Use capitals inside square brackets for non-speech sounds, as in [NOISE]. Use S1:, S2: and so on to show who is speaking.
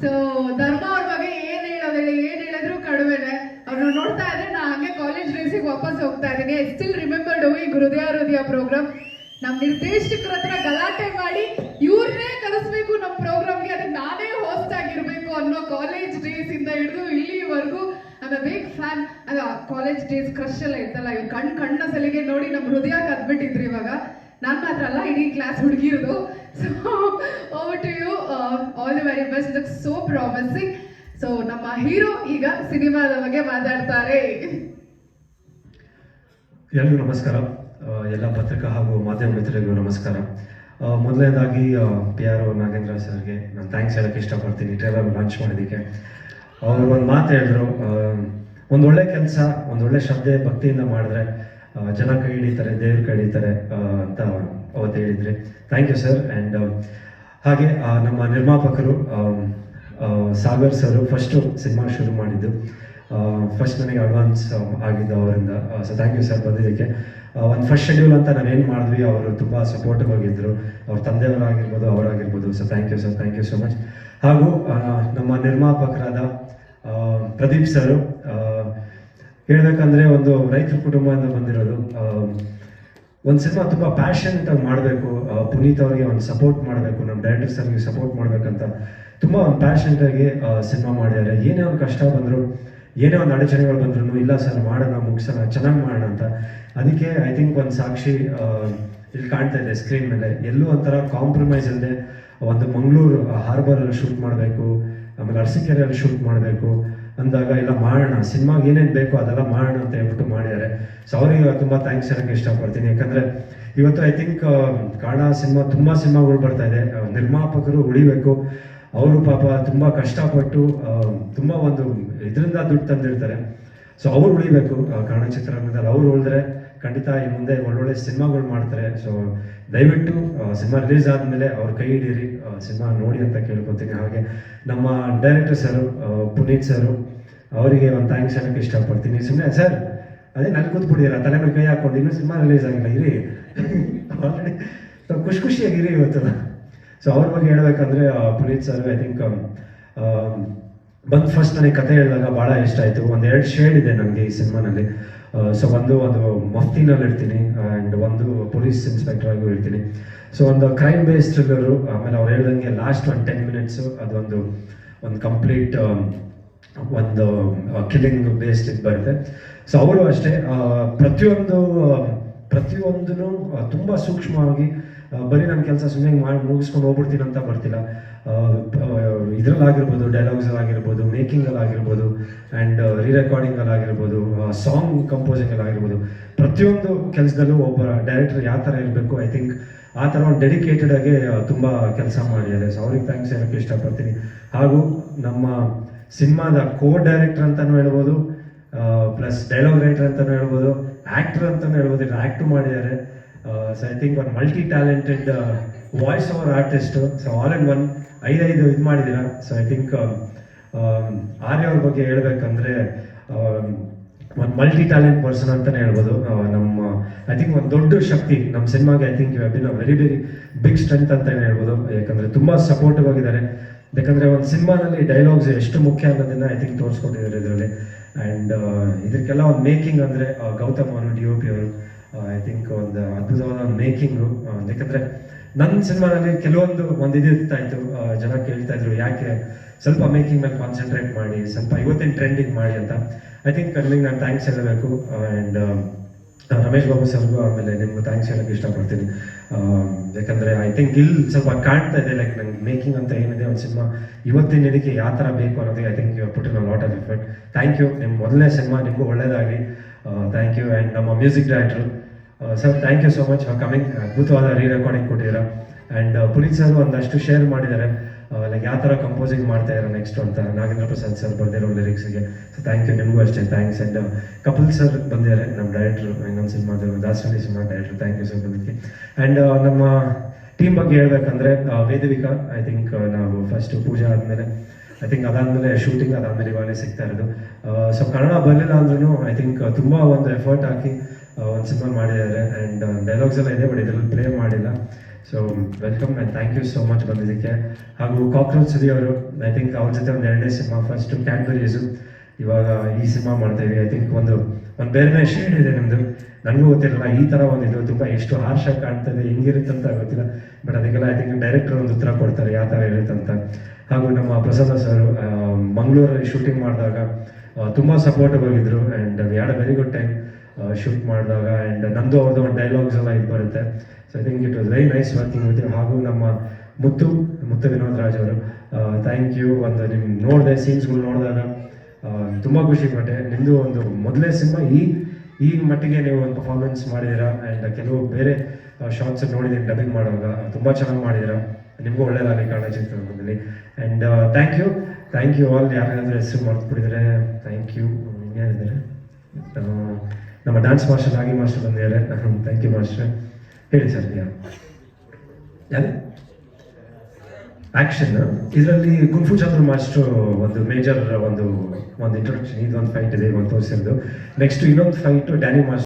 S1: So ಧರ್ಮ ಅವ್ರ ಬಗ್ಗೆ ಏನ್ ಹೇಳೋದಿಲ್ಲ ಹೇಳಿ ಏನ್ ಹೇಳಿದ್ರು ಕಡಿಮೆನೆ. ಅವ್ರನ್ನ ನೋಡ್ತಾ ಇದ್ರೆ ನಾ ಹಂಗೆ ಕಾಲೇಜ್ ಡೇಸಿಗೆ ವಾಪಸ್ ಹೋಗ್ತಾ ಇದ್ದೀನಿ. ಸ್ಟಿಲ್ ರಿಮೆಂಬರ್ ಡೂಯಿಂಗ್ ಹೃದಯ ಹೃದಯ ಪ್ರೋಗ್ರಾಮ್ ನಮ್ ನಿರ್ದೇಶಕರ ಹತ್ರ ಗಲಾಟೆ ಮಾಡಿ ಇವ್ರನ್ನೇ ಕಲಿಸ್ಬೇಕು ನಮ್ಮ ಪ್ರೋಗ್ರಾಮ್ಗೆ ಅದಕ್ಕೆ ನಾನೇ ಹೋಸ್ಟ್ ಆಗಿರ್ಬೇಕು ಅನ್ನೋ ಕಾಲೇಜ್ ಡೇಸ್ ಇಂದ ಹಿಡಿದು ಇಲ್ಲಿವರೆಗೂ ಅದ ಬಿಗ್ ಫ್ಯಾನ್ ಅದ ಕಾಲೇಜ್ ಡೇಸ್ ಕ್ರಶ್ ಎಲ್ಲ ಇತ್ತಲ್ಲ, ಇವ್ರು ಕಣ್ ಕಣ್ಣ ಸಲಿಗೆ ನೋಡಿ ನಮ್ಮ ಹೃದಯ ಕದ್ಬಿಟ್ಟಿದ್ರು ಇವಾಗ. ನಾನು ಮಾತ್ರ ಅಲ್ಲ ಇಡೀ class ಹುಡುಗಿರೋದು. So over to you all the very best look so promising so ನಮ್ಮ ಹೀರೋ ಈಗ ಸಿನಿಮಾದ ಬಗ್ಗೆ ಮಾತಾಡ್ತಾರೆ.
S2: ಎಲ್ರಿಗೂ ನಮಸ್ಕಾರ. ಎಲ್ಲ ಪತ್ರಿಕಾ ಹಾಗೂ ಮಾಧ್ಯಮ ಮಿತ್ರರಿಗೂ ನಮಸ್ಕಾರ. ಆ, ಮೊದಲನೇದಾಗಿ ಪಿ ಆರ್ ಒ ನಾಗೇಂದ್ರ ಸರ್ಗೆ ನಾನು ಥ್ಯಾಂಕ್ಸ್ ಹೇಳಕ್ಕೆ ಇಷ್ಟಪಡ್ತೀನಿ. ಟ್ರೇಲರ್ ಲಾಂಚ್ ಮಾಡೋದಕ್ಕೆ ಅವರು ಒಂದು ಮಾತು ಹೇಳಿದ್ರು. ಒಂದೊಳ್ಳೆ ಒಳ್ಳೆ ಕೆಲಸ ಒಂದೊಳ್ಳೆ ಶ್ರದ್ಧೆ ಭಕ್ತಿಯಿಂದ ಮಾಡಿದ್ರೆ ಜನ ಕೈ ಹಿಡಿತಾರೆ ದೇವ್ರ ಕೈ ಹಿಡಿತಾರೆ ಅಂತ ಅವತ್ತು ಹೇಳಿದ್ರಿ. ಥ್ಯಾಂಕ್ ಯು ಸರ್ ಆ್ಯಂಡ್ ಹಾಗೆ ನಮ್ಮ ನಿರ್ಮಾಪಕರು um, Sagar sir first cinema ಶುರು ಮಾಡಿದ್ದು. ಫಸ್ಟ್ ನನಗೆ ಅಡ್ವಾನ್ಸ್ ಆಗಿದ್ದು ಅವರಿಂದ. ಸೊ ಥ್ಯಾಂಕ್ ಯು ಸರ್ ಬಂದಿದ್ದಕ್ಕೆ. ಒಂದು ಫಸ್ಟ್ ಶೆಡ್ಯೂಲ್ ಅಂತ ನಾವೇನು ಮಾಡಿದ್ವಿ ಅವರು ತುಂಬ ಸಪೋರ್ಟಿವ್ ಆಗಿದ್ದರು ಅವ್ರ ತಂದೆಯವರಾಗಿರ್ಬೋದು ಅವರಾಗಿರ್ಬೋದು. So thank you sir thank you so much ಹಾಗೂ ನಮ್ಮ ನಿರ್ಮಾಪಕರಾದ ಪ್ರದೀಪ್ ಸರು ಹೇಳ್ಬೇಕಂದ್ರೆ ಒಂದು ರೈತರ ಕುಟುಂಬದಿಂದ ಬಂದಿರೋದು. ಒಂದು ಸಿನಿಮಾ ತುಂಬ ಪ್ಯಾಷನ್ಟ್ ಆಗಿ ಮಾಡಬೇಕು. ಪುನೀತ್ ಅವರಿಗೆ ಒಂದು ಸಪೋರ್ಟ್ ಮಾಡಬೇಕು ನಮ್ಮ ಡೈರೆಕ್ಟರ್ ಸರ್ಗೆ ಸಪೋರ್ಟ್ ಮಾಡಬೇಕಂತ ತುಂಬ ಒಂದು ಪ್ಯಾಷನ್ಟ್ ಆಗಿ ಸಿನಿಮಾ ಮಾಡಿದ್ದಾರೆ. ಏನೇ ಒಂದು ಕಷ್ಟ ಬಂದರು, ಏನೇ ಒಂದು ಅಡಚಣೆಗಳು ಬಂದ್ರು ಇಲ್ಲ ಸರ್ ಮಾಡೋಣ, ಮುಗಿಸೋಣ, ಚೆನ್ನಾಗಿ ಮಾಡೋಣ ಅಂತ. ಅದಕ್ಕೆ ಐ ಥಿಂಕ್ ಒಂದು ಸಾಕ್ಷಿ ಇಲ್ಲಿ ಕಾಣ್ತಾ ಇದೆ ಸ್ಕ್ರೀನ್ ಮೇಲೆ. ಎಲ್ಲೂ ಒಂಥರ ಕಾಂಪ್ರಮೈಸ್ ಇಲ್ಲದೆ ಒಂದು ಮಂಗಳೂರು ಹಾರ್ಬರಲ್ಲಿ ಶೂಟ್ ಮಾಡಬೇಕು, ಆಮೇಲೆ ಅರಸೀಕೆರೆಯಲ್ಲಿ ಶೂಟ್ ಮಾಡಬೇಕು. ಅಂದಾಗ, ಇಲ್ಲ, ಮಾಡೋಣ, ಸಿನಿಮಾಗೆ ಏನೇನು ಬೇಕೋ ಅದೆಲ್ಲ ಮಾಡೋಣ ಅಂತ ಹೇಳ್ಬಿಟ್ಟು ಮಾಡಿದ್ದಾರೆ. ಸೊ ಅವರಿಗೆ ತುಂಬ ಥ್ಯಾಂಕ್ಸ್ ಹೇಳೋಕ್ಕೆ ಇಷ್ಟಪಡ್ತೀನಿ. ಯಾಕಂದರೆ, ಇವತ್ತು ಐ ಥಿಂಕ್ ಕನ್ನಡ ಸಿನಿಮಾ, ತುಂಬ ಸಿನಿಮಾಗಳು ಬರ್ತಾ ಇದೆ. ನಿರ್ಮಾಪಕರು ಉಳಿಬೇಕು. ಅವರು ಪಾಪ ತುಂಬ ಕಷ್ಟಪಟ್ಟು ತುಂಬ ಒಂದು ಇದರಿಂದ ದುಡ್ಡು ತಂದಿರ್ತಾರೆ. ಸೊ ಅವ್ರು ಉಳಿಬೇಕು ಕನ್ನಡ ಚಿತ್ರರಂಗದಲ್ಲಿ. ಅವ್ರು ಉಳಿದ್ರೆ ಖಂಡಿತ ಈ ಮುಂದೆ ಒಳ್ಳೊಳ್ಳೆ ಸಿನಿಮಾಗಳು ಮಾಡ್ತಾರೆ. ಸೊ ದಯವಿಟ್ಟು ಸಿನಿಮಾ ರಿಲೀಸ್ ಆದಮೇಲೆ ಅವ್ರ ಕೈ ಹಿಡೀರಿ. ಸಿನಿಮಾ ನೋಡಿ ಅಂತ ಕೇಳ್ಕೊತೀನಿ. ಹಾಗೆ ನಮ್ಮ ಡೈರೆಕ್ಟರ್ ಸರು ಪುನೀತ್ ಸರು ಅವರಿಗೆ ಒಂದು ಥ್ಯಾಂಕ್ಸ್ ಹೇಳಕ್ಕೆ ಇಷ್ಟಪಡ್ತೀನಿ. ಸುಮ್ಮನೆ ಸರ್ ಅದೇ ನಾನು ಕೂತ್ಬಿಟ್ಟಿರ ತಲೆ ಮೇಲೆ ಕೈ ಹಾಕೊಂಡು ಇನ್ನೂ ಸಿನಿಮಾ ರಿಲೀಸ್ ಆಗಿಲ್ಲ, ಇರಿ. [LAUGHS] ಆಲ್ರೆಡಿ ಖುಷಿ ಖುಷಿಯಾಗಿರಿ ಇವತ್ತು. ಸೊ ಅವ್ರ ಬಗ್ಗೆ ಹೇಳ್ಬೇಕಂದ್ರೆ ಪುನೀತ್ ಸರ್ ಐ ಥಿಂಕ್ ಬಂದು ಫಸ್ಟ್ ನನಗೆ ಕತೆ ಹೇಳಿದಾಗ ಭಾಳ ಇಷ್ಟ ಆಯಿತು. ಒಂದು ಎರಡು ಶೇಡ್ ಇದೆ ನನಗೆ ಈ ಸಿನಿಮಾನಲ್ಲಿ. ಸೊ ಒಂದು ಒಂದು ಮಫ್ತಿನಲ್ಲಿ ಇರ್ತೀನಿ ಆ್ಯಂಡ್ ಒಂದು ಪೊಲೀಸ್ ಇನ್ಸ್ಪೆಕ್ಟರ್ ಆಗೂ ಇರ್ತೀನಿ. ಸೊ ಒಂದು ಕ್ರೈಮ್ ಬೇಸ್ ಥ್ರಿಲ್ಲರು ಆಮೇಲೆ ಅವ್ರು ಹೇಳ್ದಂಗೆ ಲಾಸ್ಟ್ ಒಂದು ಟೆನ್ ಮಿನಿಟ್ಸು ಅದೊಂದು, ಒಂದು ಕಂಪ್ಲೀಟ್ ಒಂದು ಕಿಲ್ಲಿಂಗ್ ಬೇಸ್ಡ್ ಇದು ಬರುತ್ತೆ. ಸೊ ಅವರು ಅಷ್ಟೇ ಪ್ರತಿಯೊಂದು ಪ್ರತಿಯೊಂದೂ ತುಂಬ ಸೂಕ್ಷ್ಮವಾಗಿ ಬರೀ ನನ್ನ ಕೆಲಸ ಸುಮ್ಮನೆ ಮಾಡಿ ಮುಗಿಸ್ಕೊಂಡು ಹೋಗ್ಬಿಡ್ತೀನಿ ಅಂತ ಬರ್ತಿಲ್ಲ. ಇದರಲ್ಲಾಗಿರ್ಬೋದು ಡೈಲಾಗ್ಸಲ್ಲಾಗಿರ್ಬೋದು ಮೇಕಿಂಗಲ್ಲಾಗಿರ್ಬೋದು ಆ್ಯಂಡ್ ರೀ ರೆಕಾರ್ಡಿಂಗಲ್ಲಾಗಿರ್ಬೋದು ಸಾಂಗ್ ಕಂಪೋಸಿಂಗಲ್ಲಾಗಿರ್ಬೋದು ಪ್ರತಿಯೊಂದು ಕೆಲಸದಲ್ಲೂ ಒಬ್ಬ ಡೈರೆಕ್ಟರ್ ಯಾವ ಥರ ಇರಬೇಕು ಐ ಥಿಂಕ್ ಆ ಥರ ಒಂದು ಡೆಡಿಕೇಟೆಡ್ ಆಗಿ ತುಂಬ ಕೆಲಸ ಮಾಡಿದ್ದಾರೆ. ಸೊ ಅವ್ರಿಗೆ ಥ್ಯಾಂಕ್ಸ್ ಹೇಳೋಕ್ಕೆ ಇಷ್ಟಪಡ್ತೀನಿ. ಹಾಗೂ ನಮ್ಮ ಸಿನಿಮಾದ ಕೋ ಡೈರೆಕ್ಟರ್ ಅಂತಲೂ ಹೇಳ್ಬೋದು ಪ್ಲಸ್ ಡೈಲಾಗ್ ರೈಟರ್ ಅಂತಲೂ ಹೇಳ್ಬೋದು ಆ್ಯಕ್ಟರ್ ಅಂತಲೂ ಹೇಳ್ಬೋದು ಆ್ಯಕ್ಟ್ ಮಾಡಿದ್ದಾರೆ. ಸೊ ಐ ಥಿಂಕ್ ಒಂದು multi talented voice over artist so all in one ಐದೈದು ಇದು ಮಾಡಿದ್ದೀರಾ? ಸೊ ಐ ಥಿಂಕ್ ಆರ್ಯ ಅವ್ರ ಬಗ್ಗೆ ಹೇಳ್ಬೇಕಂದ್ರೆ ಒಂದು ಮಲ್ಟಿ ಟ್ಯಾಲೆಂಟ್ ಪರ್ಸನ್ ಅಂತಲೇ ಹೇಳ್ಬೋದು. ಆ, ನಮ್ಮ ಐ ಥಿಂಕ್ ಒಂದು ದೊಡ್ಡ ಶಕ್ತಿ ನಮ್ಮ ಸಿನಿಮಾಗೆ I think been very very big strength ಅಂತಲೇ ಹೇಳ್ಬೋದು. ಯಾಕಂದರೆ ತುಂಬ ಸಪೋರ್ಟಿವ್ ಆಗಿದ್ದಾರೆ. ಯಾಕಂದರೆ ಒಂದು ಸಿನಿಮಾನಲ್ಲಿ ಡೈಲಾಗ್ಸ್ ಎಷ್ಟು ಮುಖ್ಯ ಅನ್ನೋದನ್ನು ಐ ಥಿಂಕ್ ತೋರಿಸ್ಕೊಟ್ಟಿದ್ದಾರೆ ಇದರಲ್ಲಿ. ಆ್ಯಂಡ್ ಇದಕ್ಕೆಲ್ಲ ಒಂದು ಮೇಕಿಂಗ್ ಅಂದರೆ ಗೌತಮ್ ಅವರು ಡಿ ಒ ಪಿ ಅವರು. ಐ ಥಿಂಕ್ ಒಂದು ಅದ್ಭುತವಾದ ಮೇಕಿಂಗು ಯಾಕಂದರೆ ನನ್ನ ಸಿನಿಮಾದಲ್ಲಿ ಕೆಲವೊಂದು ಒಂದು ಇದು ಇರ್ತಾ ಇತ್ತು ಆ, ಜನ ಕೇಳ್ತಾ ಇದ್ರು ಯಾಕೆ ಸ್ವಲ್ಪ ಮೇಕಿಂಗ್ ಮೇಲೆ ಕಾನ್ಸಂಟ್ರೇಟ್ ಮಾಡಿ ಸ್ವಲ್ಪ ಇವತ್ತಿನ ಟ್ರೆಂಡಿಂಗ್ ಮಾಡಿ ಅಂತ. ಐ ಥಿಂಕ್ ನಿಮಗೆ ನಾನು ಥ್ಯಾಂಕ್ಸ್ ಹೇಳಬೇಕು ಆ್ಯಂಡ್ ರಮೇಶ್ ಬಾಬು ಸರ್ಗೂ ಆಮೇಲೆ ನಿಮ್ಗೆ ಥ್ಯಾಂಕ್ಸ್ ಹೇಳಕ್ಕೆ ಇಷ್ಟಪಡ್ತೀನಿ. ಯಾಕಂದರೆ ಯಾಕಂದ್ರೆ ಐ ಥಿಂಕ್ ಇಲ್ಲಿ ಸ್ವಲ್ಪ ಕಾಣ್ತಾ ಇದೆ ಲೈಕ್ ನಂಗೆ ಮೇಕಿಂಗ್ ಅಂತ ಏನಿದೆ ಒಂದು ಸಿನಿಮಾ ಇವತ್ತಿನ ಇದಕ್ಕೆ ಯಾವ ಥರ ಬೇಕು ಅನ್ನೋದಕ್ಕೆ I think you put in lot of effort thank you ನಿಮ್ಮ ಮೊದಲನೇ ಸಿನಿಮಾ ನಿಮಗೂ ಒಳ್ಳೇದಾಗಲಿ. ಥ್ಯಾಂಕ್ ಯು ಆ್ಯಂಡ್ ನಮ್ಮ music director sir thank you so much for coming ಅದ್ಭುತವಾದ ರೀ ರೆಕಾರ್ಡಿಂಗ್ ಕೊಟ್ಟಿದ್ದೀರಾ ಆ್ಯಂಡ್ ಪುನೀತ್ ಸರ್ ಒಂದಷ್ಟು ಶೇರ್ ಮಾಡಿದ್ದಾರೆ. ಲೈಕ್ ಯಾವ ಥರ ಕಂಪೋಸಿಂಗ್ ಮಾಡ್ತಾ ಇರೋ ನೆಕ್ಸ್ಟ್ ಅಂತ ನಾಗೇಂದ್ರ ಪ್ರಸಾದ್ ಸರ್ ಬರ್ದಿರೋ ಲಿರಿಕ್ಸ್ಗೆ ಸೊ ಥ್ಯಾಂಕ್ ಯು ನಿಮಗೂ ಅಷ್ಟೇ ಥ್ಯಾಂಕ್ಸ್ ಆ್ಯಂಡ್ ಕಪಿಲ್ ಸರ್ ಬಂದಿದ್ದಾರೆ, ನಮ್ಮ ಡೈರೆಕ್ಟ್ರು ಇನ್ನೊಂದು ಸಿನಿಮಾದ Dasarahalli cinema director thank you sir ಬಂದಿದ್ದಕ್ಕೆ. ಆ್ಯಂಡ್ ನಮ್ಮ ಟೀಮ್ ಬಗ್ಗೆ ಹೇಳ್ಬೇಕಂದ್ರೆ ವೇದವಿಕಾ ಐ ಥಿಂಕ್ ನಾವು ಫಸ್ಟ್ ಪೂಜೆ ಆದಮೇಲೆ ಐ ಥಿಂಕ್ ಅದಾದಮೇಲೆ ಶೂಟಿಂಗ್ ಅದಾದಮೇಲೆ ಇವಾಗಲೇ ಸಿಗ್ತಾ ಇರೋದು. ಸೊ ಕನ್ನಡ ಬರಲಿಲ್ಲ ಅಂದ್ರೂ ಐ ಥಿಂಕ್ ತುಂಬ ಒಂದು ಎಫರ್ಟ್ ಹಾಕಿ ಒಂದು ಸಿಂಪಲ್ ಮಾಡಿದ್ದಾರೆ ಆ್ಯಂಡ್ ಡೈಲಾಗ್ಸ್ ಎಲ್ಲ ಇದೆ ಬಟ್ ಇದರಲ್ಲಿ ಪ್ಲೇ ಮಾಡಿಲ್ಲ. So welcome and thank you so much ಬಂದಿದ್ದಕ್ಕೆ. ಹಾಗೂ ಕಾಕ್ರೋಚ್ ಸುದಿ ಅವರು ಐ ಥಿಂಕ್ ಅವ್ರ ಜೊತೆ ಒಂದು ಎರಡನೇ ಸಿನಿಮಾ ಫಸ್ಟು ಕ್ಯಾಡ್ಬರೀಸು ಇವಾಗ ಈ ಸಿನಿಮಾ ಮಾಡ್ತಾ ಇದೀವಿ ಐ ಥಿಂಕ್ ಒಂದು ಒಂದು ಬೇರೆ ಶೇಡ್ ಇದೆ ನಿಮ್ಮದು ನನಗೂ ಗೊತ್ತಿರಲ್ಲ, ಈ ಥರ ಒಂದು ಇದು ತುಂಬ ಎಷ್ಟು ಹಾರ್ಶ್ ಆಗಿ ಕಾಣ್ತದೆ, ಹೆಂಗಿರುತ್ತೆ ಅಂತ ಗೊತ್ತಿಲ್ಲ. ಬಟ್ ಅದಕ್ಕೆಲ್ಲ ಐ ಥಿಂಕ್ ಡೈರೆಕ್ಟರ್ ಒಂದು ಉತ್ತರ ಕೊಡ್ತಾರೆ, ಯಾವ ಥರ ಇರುತ್ತೆ ಅಂತ. ಹಾಗೂ ನಮ್ಮ ಪ್ರಸಾದ ಸರ್ ಮಂಗಳೂರಲ್ಲಿ ಶೂಟಿಂಗ್ ಮಾಡಿದಾಗ ತುಂಬ ಸಪೋರ್ಟಿವ್ ಆಗಿದ್ದರು and we had a very good time shoot ಮಾಡಿದಾಗ ಆ್ಯಂಡ್ ನಮ್ಮದು ಅವ್ರದ್ದು ಒಂದು ಡೈಲಾಗ್ಸ್ ಎಲ್ಲ ಇದು ಬರುತ್ತೆ. So I think it was very nice working with ಹಾಗೂ ನಮ್ಮ ಮುತ್ತು ಮುತ್ತು ವಿನೋದ್ ರಾಜ್ ಅವರು ಥ್ಯಾಂಕ್ ಯು ಒಂದು ನಿಮ್ಮ ನೋಡಿದೆ ಸೀನ್ಸ್ಗಳು ನೋಡಿದಾಗ ತುಂಬ ಖುಷಿ ಪಟ್ಟೆ. ನಿಮ್ಮದು ಒಂದು ಮೊದಲನೇ ಸಿನಿಮಾ ಈ ಈ ಮಟ್ಟಿಗೆ ನೀವು ಒಂದು ಪರ್ಫಾರ್ಮೆನ್ಸ್ ಮಾಡಿದ್ದೀರಾ ಆ್ಯಂಡ್ ಕೆಲವು ಬೇರೆ ಶಾರ್ಟ್ಸ್ ನೋಡಿದ್ದೀನಿ ಡಬ್ಬಿಂಗ್ ಮಾಡುವಾಗ. ತುಂಬ ಚೆನ್ನಾಗಿ ಮಾಡಿದ್ದೀರಾ ನಿಮಗೂ ಒಳ್ಳೇದಾಗಲಿ ಕನ್ನಡ ಚಿತ್ರರಂಗದಲ್ಲಿ and thank you thank you all ಯಾರಾದರೂ ಹೆಸರು ಮಾಡ್ಕೊಬಿಟ್ಟಿದ್ದಾರೆ ಥ್ಯಾಂಕ್ ಯು ಇನ್ನೇನಿದ್ದಾರೆ ನಮ್ಮ ಡ್ಯಾನ್ಸ್ ಮಾಸ್ಟರ್ ರಾಗಿ ಮಾಸ್ಟರ್ ಬಂದಿದ್ದಾರೆ. ಥ್ಯಾಂಕ್ ಯು ಮಾಸ್ಟರ್ ಹೇಳಿ ಸರ್ ನೀವು. ಯಾರು? ಆಕ್ಷನ್ ಇದರಲ್ಲಿ ಕುಂಫು ಚಂದ್ರ ಮಾಸ್ಟರ್ ಒಂದು ಮೇಜರ್ ಒಂದು ಒಂದು ಇಂಟ್ರೊಡಕ್ಷನ್ ಇದೊಂದು ಫೈಟ್ ಇದೆ, ಒಂದು ತೋರಿಸಿರೋದು. ನೆಕ್ಸ್ಟ್ ಇನ್ನೊಂದು ಫೈಟ್ ಡ್ಯಾನಿ ಮಾಸ್ಟರ್